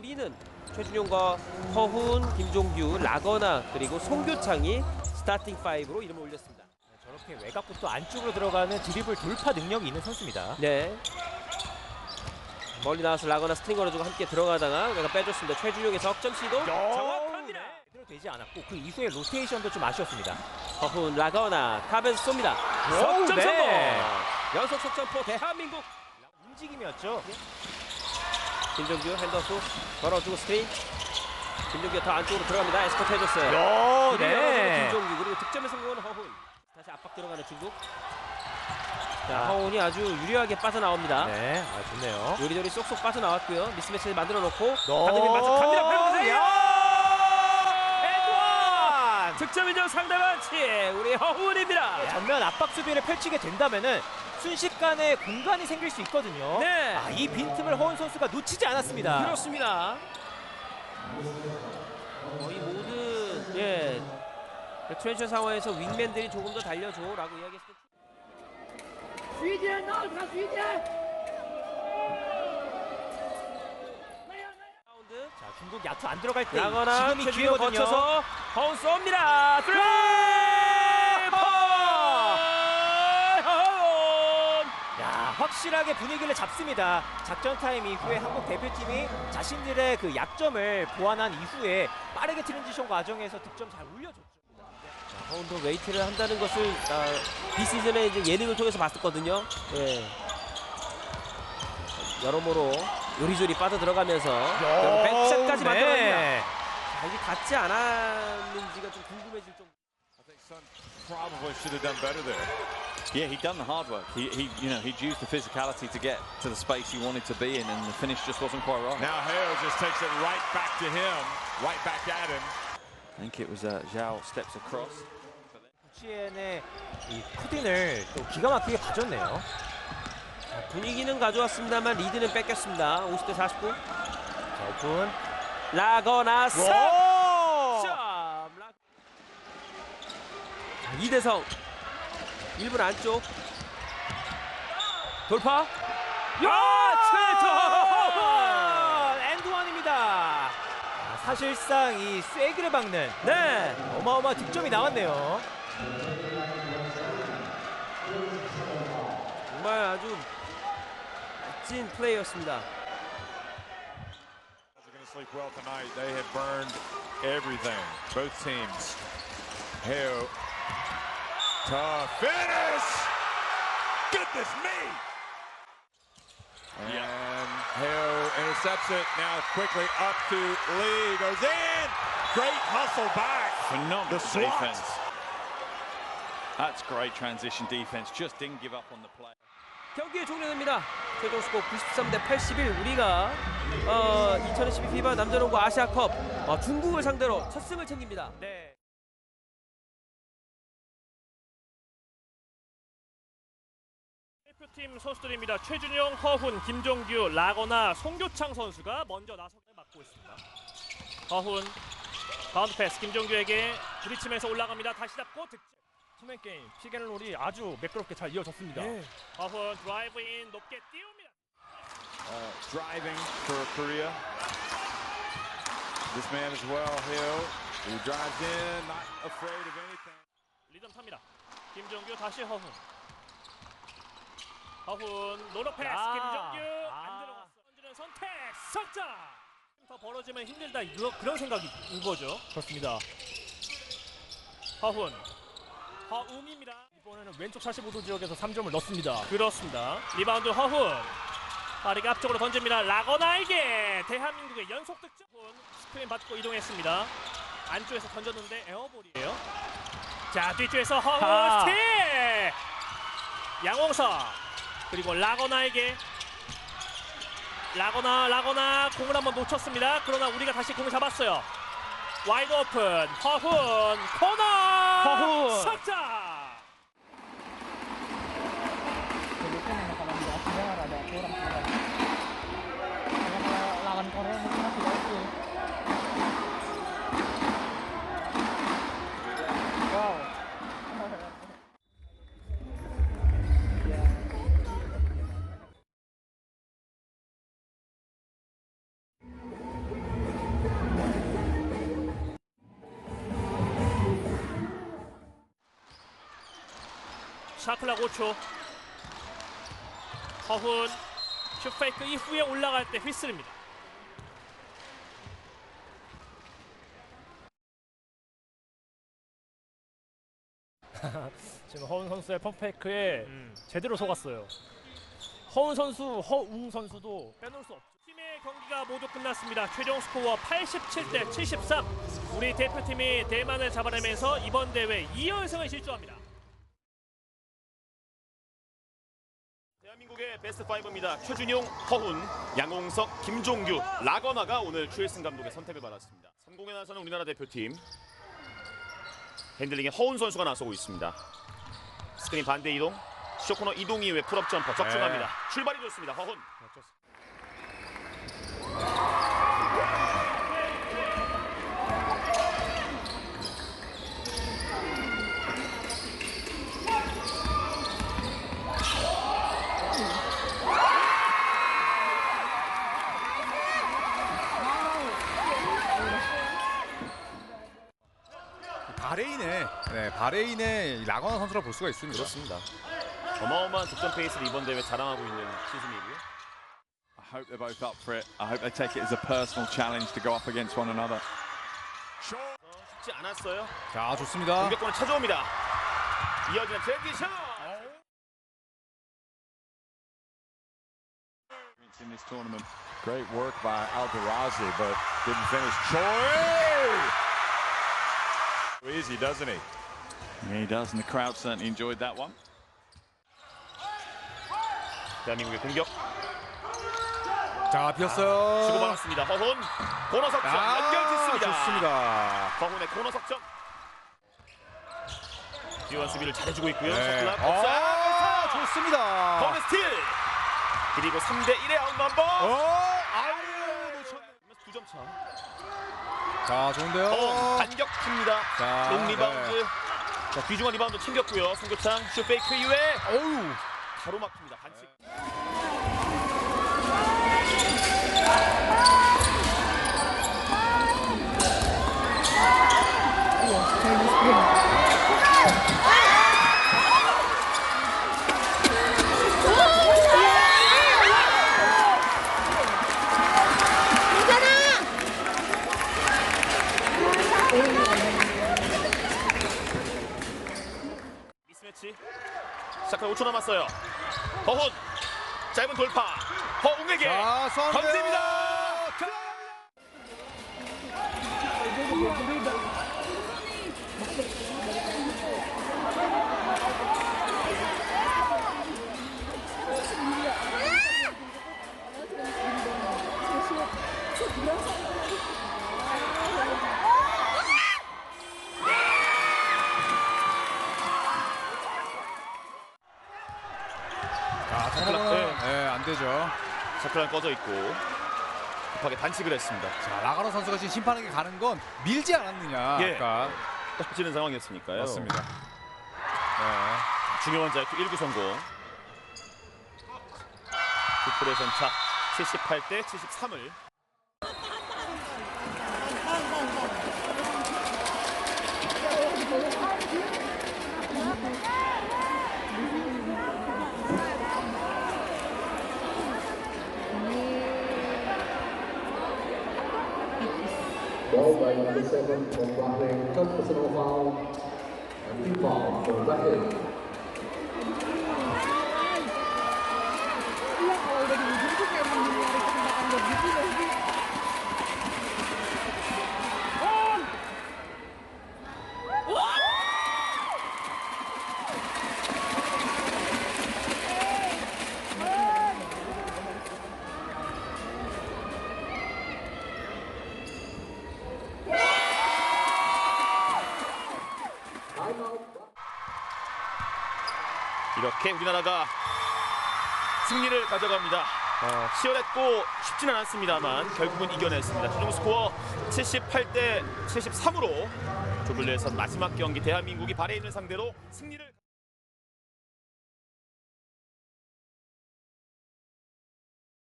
우리는 최준용과 허훈, 김종규, 라거나 그리고 송교창이 스타팅 5로 이름을 올렸습니다. 저렇게 외곽부터 안쪽으로 들어가는 드리블 돌파 능력이 있는 선수입니다. 네. 멀리 나와서 라거나 스트링 걸어주고 함께 들어가다가 내가 빼줬습니다. 최준용의 석점 시도 정확합니다. 제대로 되지 않았고 그 이후에 로테이션도 좀 아쉬웠습니다. 허훈 라거나 탑에서 쏩니다. 석점 네. 성공. 연속 석점포 대한민국. 움직임이었죠. 김종규 핸드오프 걸어주고 스크린. 김종규가 더 안쪽으로 들어갑니다. 에스코트 해줬어요. 요, 네. 김종규 그리고 득점에 성공하는 허훈. 다시 압박 들어가는 중국. 자, 허훈이 아주 유리하게 빠져나옵니다. 네, 아 좋네요. 요리조리 쏙쏙 빠져나왔고요. 미스매치를 만들어 놓고 너- 강림이 맞춰 갑니다. 배우세요. 에드완! 득점 인정 상대방치 우리 허훈입니다. 전면 압박 수비를 펼치게 된다면은 순식간에 공간이 생길 수 있거든요. 네. 아, 이 빈틈을 허운 선수가 놓치지 않았습니다. 그렇습니다. 거의 모든 예 트랜션 상황에서 윙맨들이 조금 더 달려줘라고 이야기했을 때. 자, 중국 야투 안 들어갈 때 지금이 기회거든요. 거쳐서 허운 쏩니다. 슬라! 확실하게 분위기를 잡습니다. 작전 타임 이후에 한국 대표팀이 자신들의 그 약점을 보완한 이후에 빠르게 트랜지션 과정에서 득점 잘 올려줬죠. 허훈도 웨이트를 한다는 것을 아, 비시즌에 이제 예능을 통해서 봤었거든요. 예. 여러모로 요리조리 빠져 들어가면서 결국 백샷까지 만들어냅니다. 네. 자, 이게 닿지 않았는지가 좀 궁금해질 정도. I think Son probably should have done better there. Yeah, he'd done the hard work. He, he, you know, he'd used the physicality to get to the space he wanted to be in, and the finish just wasn't quite right. Now Hale just takes it right back to him, right back at him. I think it was uh, Zhao steps across. 부치엔의 이 쿠딘을 또 기가 막히게 가졌네요. 자, 분위기는 가져왔습니다만 리드는 뺏겼습니다. 50대 49. 자, 오픈. 라거나 석 와! 점. 라... 자, 이대성 1분 안쪽 돌파. 야. 아, 엔드원입니다. 아, 사실상 이 쐐기를 박는 네. 어마어마한 득점이 나왔네요. 정말 아주 멋진 플레이였습니다. Sleep well tonight. They have burned everything, both teams. Hale, tough finish. Goodness me. And Hale intercepts it. Now quickly up to Lee. Goes in. Great hustle back. Phenomenal The defense. That's great transition defense. Just didn't give up on the play. 경기 종료됩니다. 최종 스코어 93 대 81. 우리가 어, 2012 피바 남자농구 아시아컵 어, 중국을 상대로 첫 승을 챙깁니다. 네. 대표팀 선수들입니다. 최준용, 허훈, 김종규, 라거나, 송교창 선수가 먼저 나서를 맡고 있습니다. 허훈 바운드 패스 김종규에게 부딪히면서 올라갑니다. 다시 잡고 득점. 투맨 게임 피겐롤이 아주 매끄럽게 잘 이어졌습니다. 허훈 드라이브 인 높게 띄웁니다. Uh, driving for Korea. This man as well, Hill. He drives in, not afraid of anything. 리듬 탑니다. 김종규 다시 허훈. 허훈 노로 패스 야. 김종규 아. 안 들어갔어. 던지는 선택 석점. 더 벌어지면 힘들다 이거 그런 생각이 인 거죠. 그렇습니다. 허훈. 허웅입니다. 이번에는 왼쪽 45도 지역에서 3점을 넣습니다. 그렇습니다. 리바운드 허훈. 빠르게 앞쪽으로 던집니다. 라거나에게 대한민국의 연속 득점. 허훈 스크린 받고 이동했습니다. 안쪽에서 던졌는데 에어볼이에요. 자 뒤쪽에서 허훈 아. 스틱. 양홍석 그리고 라거나에게 라거나 라거나 공을 한번 놓쳤습니다. 그러나 우리가 다시 공을 잡았어요. 와이드 오픈 허훈 코너 허훈. 석점. 샤클락 5초. 허훈 슛페이크 이후에 올라갈 때 휘슬입니다. 지금 허운 선수의 펌페이크에 음. 제대로 속았어요. 허운 선수, 허웅 선수도 빼놓을 수 없죠. 팀의 경기가 모두 끝났습니다. 최종 스코어 87대 73. 우리 대표팀이 대만을 잡아내면서 이번 대회 2연승을 실주합니다. 대한민국의 베스트 5입니다. 최준용, 허훈, 양홍석, 김종규, 라거나가 오늘 추일승 감독의 선택을 받았습니다. 성공에 나서는 우리나라 대표팀 핸들링에 허훈 선수가 나서고 있습니다. 스크린 반대 이동, 쇼코너 이동 이후에 풀업 점퍼 적중합니다. 출발이 좋습니다. 허훈. 바레인의 네, 바레인의 라거나 선수라 볼 수가 있습니다. 그렇습니다. 어마어마한 득점 페이스를 이번 대회 자랑하고 있는 시즌이고요. I hope they're both up for it. I hope they take it as a personal challenge to go up against one another. 쉽지 않았어요. 자, 좋습니다. 공격권을 찾아옵니다. 이어지는 트랜지션. In this tournament. Great work by Algarazzi, but didn't finish. Choi! Easy, doesn't he? Yeah, he does, and the crowd certainly enjoyed that one. 대한민국의 공격 자, 비었어요. 주고받았습니다. 허훈 코너 석점 아, 연결 짓습니다. 좋습니다. 허훈의 코너 석점. 뒤원 수비를 잘해주고 있고요. 네. 셔틀락 아. 좋습니다. 허훈의 스틸. 그리고 3대 1의 아웃 넘버. 어, 아유 놓쳤네. 2점 차. 자, 좋은데요. 허훈 반격 줍니다. 자, 롱 리바운드. 자, 귀중한 리바운드 챙겼고요. 송교창 슛 페이크 이후에 네. 어우. 바로 막힙니다. 반칙. 미스매치. 시작할 5초 남았어요. 허훈 짧은 돌파. 허웅에게 자, 던집니다. 자, 네. 네, 안 되죠. 샤클란 꺼져 있고 급하게 반칙을 했습니다. 자, 라가나 선수가 지금 심판에게 가는 건 밀지 않았느냐. 예. 아까. 떨어지는 상황이었으니까요. 맞습니다. 네. 중요한 자유투 1구 성공. 굿볼의 선차 78 대 73을 Ball by number seven from Bahrain, third personal foul. And foul for Bahrain. Ujung 이렇게 우리나라가 승리를 가져갑니다. 어, 치열했고 쉽지는 않았습니다만 결국은 이겨냈습니다. 최종 스코어 78대 73으로 조별리에선 마지막 경기 대한민국이 바레인을 상대로 승리를